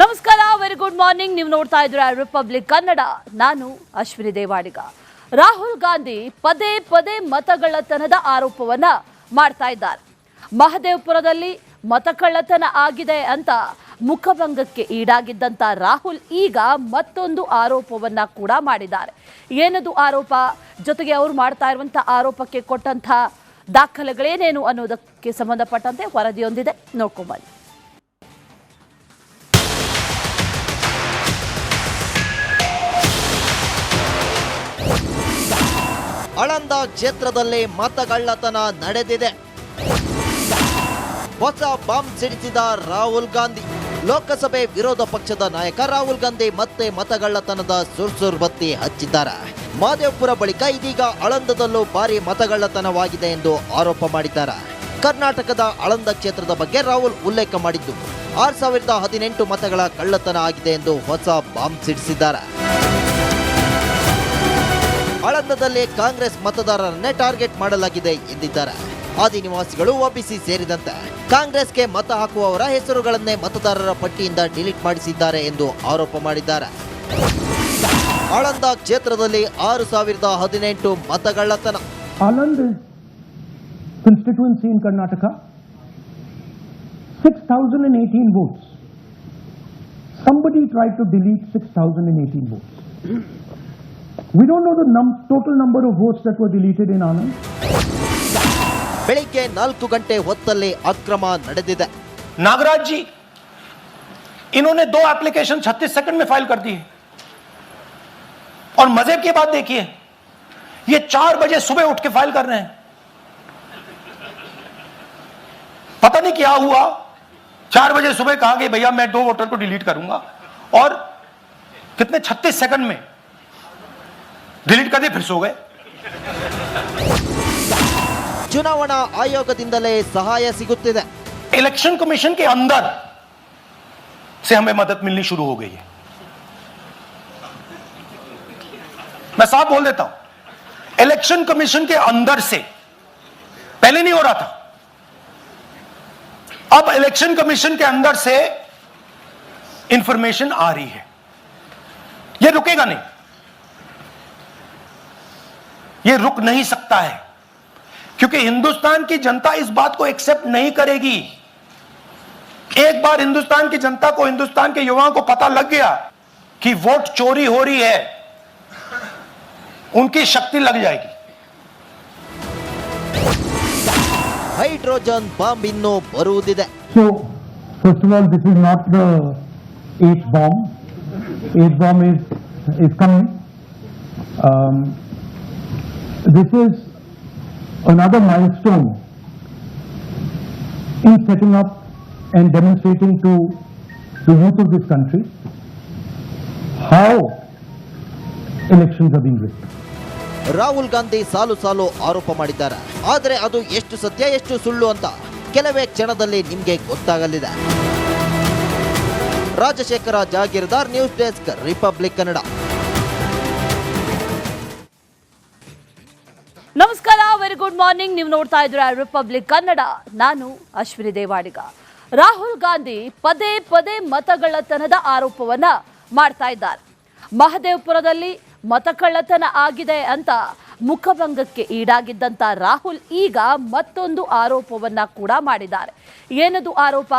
ನಮಸ್ಕಾರ very good morning ನೀವು ನೋಡ್ತಾ ಇದ್ದೀರಾ ರಿಪಬ್ಲಿಕ್ ಕನ್ನಡ ನಾನು ಅಶ್ವಿನಿ ದೇವಾಡಿಗ. ರಾಹುಲ್ ಗಾಂಧಿ ಪದೇ ಪದೇ ಮತಗಳ್ಳತನದ ಆರೋಪವನ್ನ ಮಾಡ್ತಾ ಇದ್ದಾರೆ. ಮಹದೇವಪುರದಲ್ಲಿ ಮತಕಳ್ಳತನ ಆಗಿದೆ ಅಂತ ಮುಖಭಂಗಕ್ಕೆ ಈಡಾಗಿದ್ದಂತ ರಾಹುಲ್ ಈಗ ಮತ್ತೊಂದು ಆರೋಪವನ್ನ ಕೂಡ ಮಾಡಿದ್ದಾರೆ. ಏನದು ಆರೋಪ? ಜೊತೆಗೆ ಅವರು ಮಾಡ್ತಾ ಇರುವಂತ ಆರೋಪಕ್ಕೆ ಕೊಟ್ಟಂತ ದಾಖಲೆಗಳೇನೇನು ಅನ್ನೋದಕ್ಕೆ ಸಂಬಂಧಪಟ್ಟಂತೆ ವರದಿಯೊಂದಿದೆ. ನೋಡ್ಕೊಂಬನ್ನಿ ಕ್ಷೇತ್ರದಲ್ಲಿ ಮತಗಳ್ಳತನ ನಡೆದಿದೆ. ಹೊಸ ಬಾಂಬ್ ಸಿಡಿಸಿದ ರಾಹುಲ್ ಗಾಂಧಿ. ಲೋಕಸಭೆ ವಿರೋಧ ಪಕ್ಷದ ನಾಯಕ ರಾಹುಲ್ ಗಾಂಧಿ ಮತ್ತೆ ಮತಗಳ್ಳತನದ ಸುರ್ಸುರ್ ಬತ್ತಿ ಹಚ್ಚಿದ್ದಾರೆ. ಮಾದೇವಪುರ ಬಳಿಕ ಇದೀಗ ಆಳಂದದಲ್ಲೂ ಭಾರಿ ಮತಗಳ್ಳತನವಾಗಿದೆ ಎಂದು ಆರೋಪ ಮಾಡಿದ್ದಾರೆ. ಕರ್ನಾಟಕದ ಆಳಂದ ಕ್ಷೇತ್ರದ ಬಗ್ಗೆ ರಾಹುಲ್ ಉಲ್ಲೇಖ ಮಾಡಿದ್ದು, ಆರ್ ಸಾವಿರದ ಹದಿನೆಂಟು ಮತಗಳ ಕಳ್ಳತನ ಆಗಿದೆ ಎಂದು ಹೊಸ ಬಾಂಬ್ ಸಿಡಿಸಿದ್ದಾರೆ. ಆಳಂದದಲ್ಲಿ ಕಾಂಗ್ರೆಸ್ ಮತದಾರರನ್ನೇ ಟಾರ್ಗೆಟ್ ಮಾಡಲಾಗಿದೆ ಎಂದಿದ್ದಾರೆ ಆದಿನಿವಾಸಿಗಳು ಒಬಿಸಿ ಸೇರಿದಂತೆ ಕಾಂಗ್ರೆಸ್ಗೆ ಮತ ಹಾಕುವವರ ಹೆಸರುಗಳನ್ನೇ ಮತದಾರರ ಪಟ್ಟಿಯಿಂದ ಡಿಲೀಟ್ ಮಾಡಿಸಿದ್ದಾರೆ ಎಂದು ಆರೋಪ ಮಾಡಿದ್ದಾರೆ ಆಳಂದ ಕ್ಷೇತ್ರದಲ್ಲಿ ಆರು ಸಾವಿರದ ಹದಿನೆಂಟು ಮತಗಳ್ಳತನ Anand constituency in Karnataka. 6,018 votes. Somebody tried to delete 6,018 votes. We don't know the num- total number of votes that were deleted in Anand. ಬೆಳಿಗ್ಗೆ ನಾಲ್ಕು ಗಂಟೆ ಹೊತ್ತಲ್ಲಿ ಅಕ್ರಮ ನಡೆದಿದೆ नागराज जी इन्होंने दो एप्लीकेशन 36 सेकंड में फाइल कर दी है और मजे की बात देखिए ये चार बजे सुबह उठ के फाइल कर रहे हैं पता नहीं क्या हुआ चार बजे सुबह कहा कि भैया मैं दो वोटर को डिलीट करूंगा और कितने 36 सेकंड में डिलीट कर दिए फिर सो गए ಚುನಾವಣಾ ಆಯೋಗದಿಂದಲೇ ಸಹಾಯ ಸಿಗುತ್ತಿದೆ इलेक्शन कमीशन के अंदर से हमें मदद मिलनी शुरू हो गई है मैं साफ बोल देता हूं इलेक्शन कमीशन के अंदर से पहले नहीं हो रहा था अब इलेक्शन कमीशन के अंदर से इंफॉर्मेशन आ रही है यह रुकेगा नहीं यह रुक नहीं सकता है क्योंकि हिंदुस्तान की जनता इस बात को एक्सेप्ट नहीं करेगी एक बार हिंदुस्तान की जनता को हिंदुस्तान के युवाओं को पता लग गया कि वोट चोरी हो रही है उनकी शक्ति लग जाएगी ಹೈಡ್ರೋಜನ್ ಬಾಂಬ್ ಇನ್ನೂ ಬರುವುದಿದೆ So, first of all, this is not the H bomb. H bomb is, is coming. Um, this is another milestone in setting up and demonstrating to the youth of this country how elections are being rigged. Rahul Gandhi ಸಾಲು ಸಾಲು ಆರೋಪ ಮಾಡಿದ್ದಾರೆ ಆದರೆ ಅದು ಎಷ್ಟು ಸತ್ಯ ಎಷ್ಟು ಸುಳ್ಳು ಅಂತ ಕೆಲವೇ ಕ್ಷಣದಲ್ಲಿ ನಿಮಗೆ ಗೊತ್ತಾಗಲಿದೆ Rajashekara Jagirdar news desk republic Kannada ನಮಸ್ಕಾರ ವೆರಿ ಗುಡ್ ಮಾರ್ನಿಂಗ್ ನೀವು ನೋಡ್ತಾ ಇದ್ದೀರಾ ರಿಪಬ್ಲಿಕ್ ಕನ್ನಡ ನಾನು ಅಶ್ವಿನಿ ದೇವಾಡಿಗ. ರಾಹುಲ್ ಗಾಂಧಿ ಪದೇ ಪದೇ ಮತಗಳ್ಳತನದ ಆರೋಪವನ್ನ ಮಾಡ್ತಾ ಇದ್ದಾರೆ. ಮಹದೇವಪುರದಲ್ಲಿ ಮತಕಳ್ಳತನ ಆಗಿದೆ ಅಂತ ಮುಖಭಂಗಕ್ಕೆ ಈಡಾಗಿದ್ದಂತ ರಾಹುಲ್ ಈಗ ಮತ್ತೊಂದು ಆರೋಪವನ್ನ ಕೂಡ ಮಾಡಿದ್ದಾರೆ. ಏನದು ಆರೋಪ?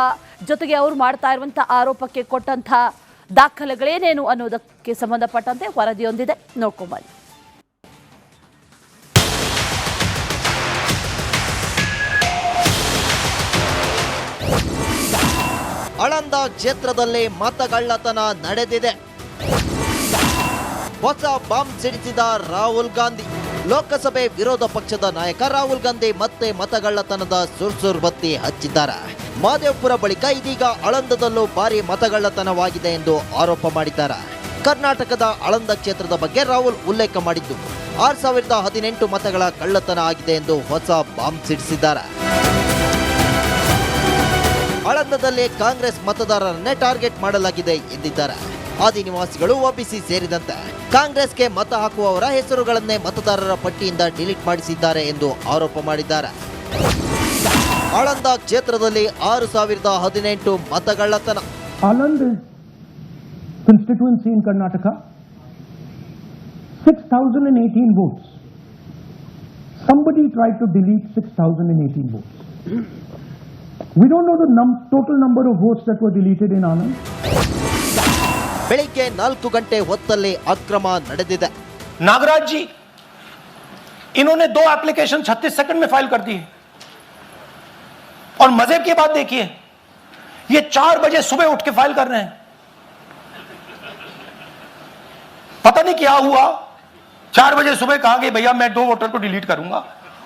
ಜೊತೆಗೆ ಅವರು ಮಾಡ್ತಾ ಇರುವಂತ ಆರೋಪಕ್ಕೆ ಕೊಟ್ಟಂತ ದಾಖಲೆಗಳೇನೇನು ಅನ್ನೋದಕ್ಕೆ ಸಂಬಂಧಪಟ್ಟಂತೆ ವರದಿಯೊಂದಿದೆ. ನೋಡ್ಕೊಂಬನ್ನಿ ಆಳಂದ ಕ್ಷೇತ್ರದಲ್ಲಿ ಮತಗಳ್ಳತನ ನಡೆದಿದೆ. ಹೊಸ ಬಾಂಬ್ ಸಿಡಿಸಿದ ರಾಹುಲ್ ಗಾಂಧಿ. ಲೋಕಸಭೆ ವಿರೋಧ ಪಕ್ಷದ ನಾಯಕ ರಾಹುಲ್ ಗಾಂಧಿ ಮತ್ತೆ ಮತಗಳ್ಳತನದ ಸುರ್ಸುರ್ ಬತ್ತಿ ಹಚ್ಚಿದ್ದಾರೆ. ಮಾದೇವಪುರ ಬಳಿಕ ಇದೀಗ ಅಳಂದದಲ್ಲೂ ಭಾರಿ ಮತಗಳ್ಳತನವಾಗಿದೆ ಎಂದು ಆರೋಪ ಮಾಡಿದ್ದಾರೆ. ಕರ್ನಾಟಕದ ಅಳಂದ ಕ್ಷೇತ್ರದ ಬಗ್ಗೆ ರಾಹುಲ್ ಉಲ್ಲೇಖ ಮಾಡಿದ್ದು, ಆರ್ ಸಾವಿರದ ಹದಿನೆಂಟು ಮತಗಳ ಕಳ್ಳತನ ಆಗಿದೆ ಎಂದು ಹೊಸ ಬಾಂಬ್ ಸಿಡಿಸಿದ್ದಾರೆ. ಆಳಂದದಲ್ಲಿ ಕಾಂಗ್ರೆಸ್ ಮತದಾರರನ್ನೇ ಟಾರ್ಗೆಟ್ ಮಾಡಲಾಗಿದೆ ಎಂದಿದ್ದಾರೆ ಆದಿನಿವಾಸಿಗಳು ಒಬಿಸಿ ಸೇರಿದಂತೆ ಕಾಂಗ್ರೆಸ್ಗೆ ಮತ ಹಾಕುವವರ ಹೆಸರುಗಳನ್ನೇ ಮತದಾರರ ಪಟ್ಟಿಯಿಂದ ಡಿಲೀಟ್ ಮಾಡಿಸಿದ್ದಾರೆ ಎಂದು ಆರೋಪ ಮಾಡಿದ್ದಾರೆ ಆಳಂದ ಕ್ಷೇತ್ರದಲ್ಲಿ ಆರು ಸಾವಿರದ ಹದಿನೆಂಟು ಮತಗಳ್ಳತನ Karnataka constituency in Karnataka, 6,018 votes. Somebody tried to delete 6,018 votes. We don't know the num- total number of votes that were deleted in Anand. ಬೆಳಿಗ್ಗೆ ನಾಲ್ಕು ಗಂಟೆ ಹೊತ್ತಲ್ಲಿ ಅಕ್ರಮ ನಡೆದಿದೆ नागराज जी इन्होंने दो एप्लीकेशन 36 सेकंड में फाइल कर दी है और मजे की बात देखिए ये चार बजे सुबह उठ के फाइल कर रहे हैं पता नहीं क्या हुआ चार बजे सुबह कहा कि भैया मैं दो वोटर को डिलीट करूंगा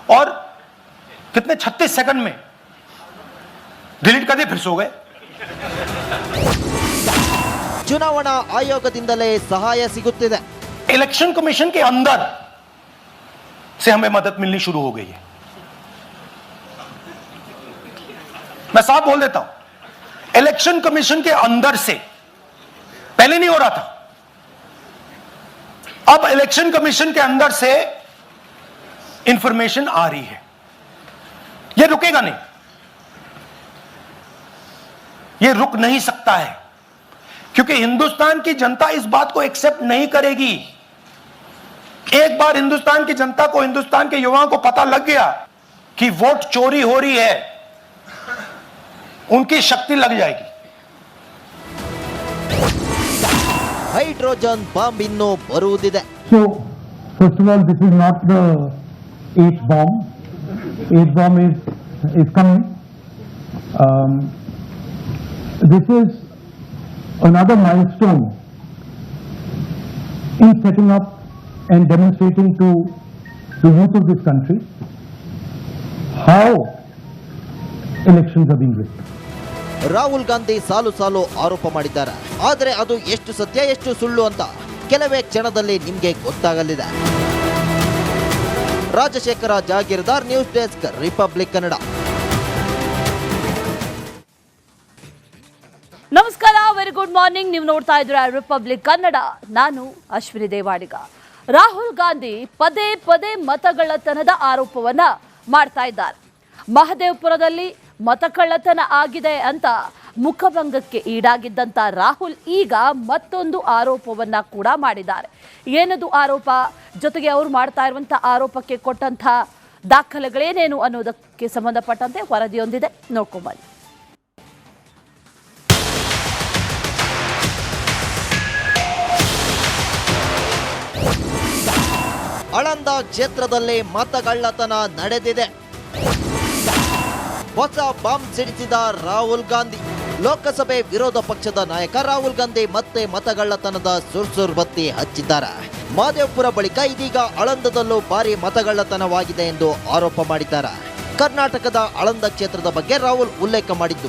और कितने 36 सेकंड में डिलीट कर दिए फिर सो गए ಚುನಾವಣಾ ಆಯೋಗದಿಂದಲೇ ಸಹಾಯ ಸಿಗುತ್ತಿದೆ इलेक्शन कमीशन के अंदर से हमें मदद मिलनी शुरू हो गई है मैं साफ बोल देता हूं इलेक्शन कमीशन के अंदर से पहले नहीं हो रहा था अब इलेक्शन कमीशन के अंदर से इंफॉर्मेशन आ रही है यह रुकेगा नहीं यह रुक नहीं सकता है क्योंकि हिंदुस्तान की जनता इस बात को एक्सेप्ट नहीं करेगी एक बार हिंदुस्तान की जनता को हिंदुस्तान के युवाओं को पता लग गया कि वोट चोरी हो रही है उनकी शक्ति लग जाएगी ಹೈಡ್ರೋಜನ್ ಬಾಂಬ್ ಇನ್ನೂ ಬರುವುದಿದೆ So, first of all, this is not the eighth bomb. Eighth bomb is, is coming. Um, this is another milestone in setting up and demonstrating to the youth of this country how elections are being rigged. Rahul Gandhi ಸಾಲು ಸಾಲು ಆರೋಪ ಮಾಡಿದ್ದಾರೆ ಆದರೆ ಅದು ಎಷ್ಟು ಸತ್ಯ ಎಷ್ಟು ಸುಳ್ಳು ಅಂತ ಕೆಲವೇ ಕ್ಷಣದಲ್ಲಿ ನಿಮಗೆ ಗೊತ್ತಾಗಲಿದೆ Rajashekara Jagirdar news desk republic Kannada ನಮಸ್ಕಾರ ವೆರಿ ಗುಡ್ ಮಾರ್ನಿಂಗ್ ನೀವು ನೋಡ್ತಾ ಇದ್ದೀರಾ ರಿಪಬ್ಲಿಕ್ ಕನ್ನಡ ನಾನು ಅಶ್ವಿನಿ ದೇವಾಡಿಗ. ರಾಹುಲ್ ಗಾಂಧಿ ಪದೇ ಪದೇ ಮತಗಳ್ಳತನದ ಆರೋಪವನ್ನ ಮಾಡ್ತಾ ಇದ್ದಾರೆ. ಮಹದೇವಪುರದಲ್ಲಿ ಮತಕಳ್ಳತನ ಆಗಿದೆ ಅಂತ ಮುಖಭಂಗಕ್ಕೆ ಈಡಾಗಿದ್ದಂತ ರಾಹುಲ್ ಈಗ ಮತ್ತೊಂದು ಆರೋಪವನ್ನ ಕೂಡ ಮಾಡಿದ್ದಾರೆ. ಏನದು ಆರೋಪ? ಜೊತೆಗೆ ಅವರು ಮಾಡ್ತಾ ಇರುವಂತ ಆರೋಪಕ್ಕೆ ಕೊಟ್ಟಂತ ದಾಖಲೆಗಳೇನೇನು ಅನ್ನೋದಕ್ಕೆ ಸಂಬಂಧಪಟ್ಟಂತೆ ವರದಿಯೊಂದಿದೆ. ನೋಡ್ಕೊಂಬನ್ನಿ ಆಳಂದ ಕ್ಷೇತ್ರದಲ್ಲಿ ಮತಗಳ್ಳತನ ನಡೆದಿದೆ. ಹೊಸ ಬಾಂಬ್ ಸಿಡಿಸಿದ ರಾಹುಲ್ ಗಾಂಧಿ. ಲೋಕಸಭೆ ವಿರೋಧ ಪಕ್ಷದ ನಾಯಕ ರಾಹುಲ್ ಗಾಂಧಿ ಮತ್ತೆ ಮತಗಳ್ಳತನದ ಸುರ್ಸುರ್ ಬತ್ತಿ ಹಚ್ಚಿದ್ದಾರೆ. ಮಾದೇವಪುರ ಬಳಿಕ ಇದೀಗ ಅಳಂದದಲ್ಲೂ ಭಾರಿ ಮತಗಳ್ಳತನವಾಗಿದೆ ಎಂದು ಆರೋಪ ಮಾಡಿದ್ದಾರೆ. ಕರ್ನಾಟಕದ ಅಳಂದ ಕ್ಷೇತ್ರದ ಬಗ್ಗೆ ರಾಹುಲ್ ಉಲ್ಲೇಖ ಮಾಡಿದ್ದು,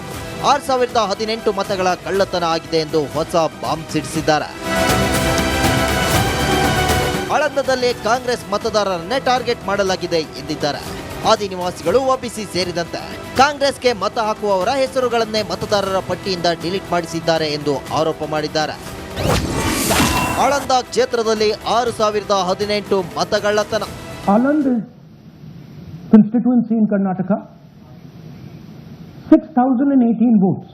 ಆರ್ ಸಾವಿರದ ಹದಿನೆಂಟು ಮತಗಳ ಕಳ್ಳತನ ಆಗಿದೆ ಎಂದು ಹೊಸ ಬಾಂಬ್ ಸಿಡಿಸಿದ್ದಾರೆ. ಆಳಂದದಲ್ಲಿ ಕಾಂಗ್ರೆಸ್ ಮತದಾರರನ್ನೇ ಟಾರ್ಗೆಟ್ ಮಾಡಲಾಗಿದೆ ಎಂದಿದ್ದಾರೆ ಆದಿನಿವಾಸಿಗಳು ಒಬಿಸಿ ಸೇರಿದಂತೆ ಕಾಂಗ್ರೆಸ್ಗೆ ಮತ ಹಾಕುವವರ ಹೆಸರುಗಳನ್ನೇ ಮತದಾರರ ಪಟ್ಟಿಯಿಂದ ಡಿಲೀಟ್ ಮಾಡಿಸಿದ್ದಾರೆ ಎಂದು ಆರೋಪ ಮಾಡಿದ್ದಾರೆ ಆಳಂದ ಕ್ಷೇತ್ರದಲ್ಲಿ ಆರು ಸಾವಿರದ ಹದಿನೆಂಟು ಮತಗಳ್ಳತನ Anand constituency in Karnataka, 6,018 votes.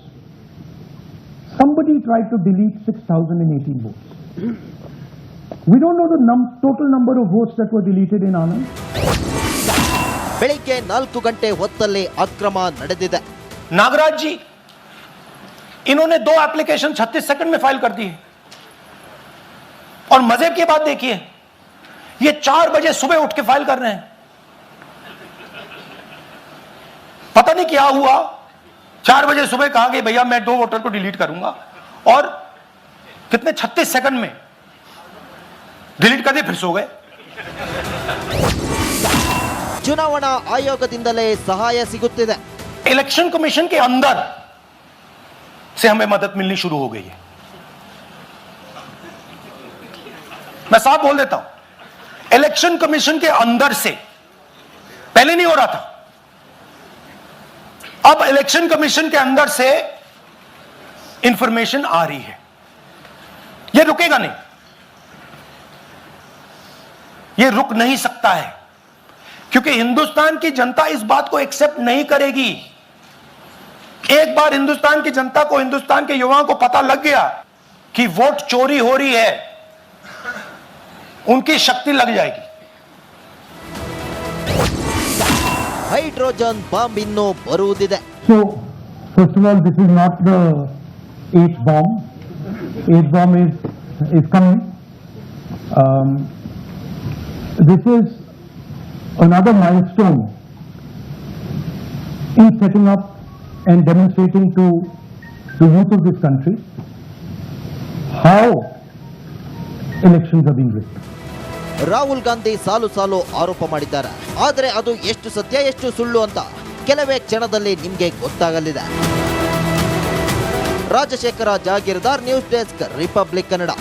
Somebody tried to delete 6,018 votes. We don't know the num- total number of votes that were deleted in Anand. ಬೆಳಿಗ್ಗೆ ನಾಲ್ಕು ಗಂಟೆ ಹೊತ್ತಲ್ಲಿ ಅಕ್ರಮ ನಡೆದಿದೆ नागराज जी इन्होंने दो एप्लीकेशन 36 सेकंड में फाइल कर दी है और मजे की बात देखिए ये चार बजे सुबह उठ के फाइल कर रहे हैं पता नहीं क्या हुआ चार बजे सुबह कहा कि भैया मैं दो वोटर को डिलीट करूंगा और कितने 36 सेकंड में डिलीट कर दिए फिर सो गए ಚುನಾವಣಾ ಆಯೋಗದಿಂದಲೇ ಸಹಾಯ ಸಿಗುತ್ತಿದೆ इलेक्शन कमीशन के अंदर से हमें मदद मिलनी शुरू हो गई है मैं साफ बोल देता हूं इलेक्शन कमीशन के अंदर से पहले नहीं हो रहा था अब इलेक्शन कमीशन के अंदर से इंफॉर्मेशन आ रही है यह रुकेगा नहीं यह रुक नहीं सकता है क्योंकि हिंदुस्तान की जनता इस बात को एक्सेप्ट नहीं करेगी एक बार हिंदुस्तान की जनता को हिंदुस्तान के युवाओं को पता लग गया कि वोट चोरी हो रही है उनकी शक्ति लग जाएगी ಹೈಡ್ರೋಜನ್ ಬಾಂಬ್ ಇನ್ನೂ ಬರುವುದಿದೆ So, first of all, this is not the eighth bomb. Eighth bomb is, is coming. Um, this is another milestone in setting up and demonstrating to the youth of this country how elections are being rigged. Rahul Gandhi ಸಾಲು ಸಾಲು ಆರೋಪ ಮಾಡಿದ್ದಾರೆ ಆದರೆ ಅದು ಎಷ್ಟು ಸತ್ಯ ಎಷ್ಟು ಸುಳ್ಳು ಅಂತ ಕೆಲವೇ ಕ್ಷಣದಲ್ಲಿ ನಿಮಗೆ ಗೊತ್ತಾಗಲಿದೆ Rajashekara Jagirdar news desk republic Kannada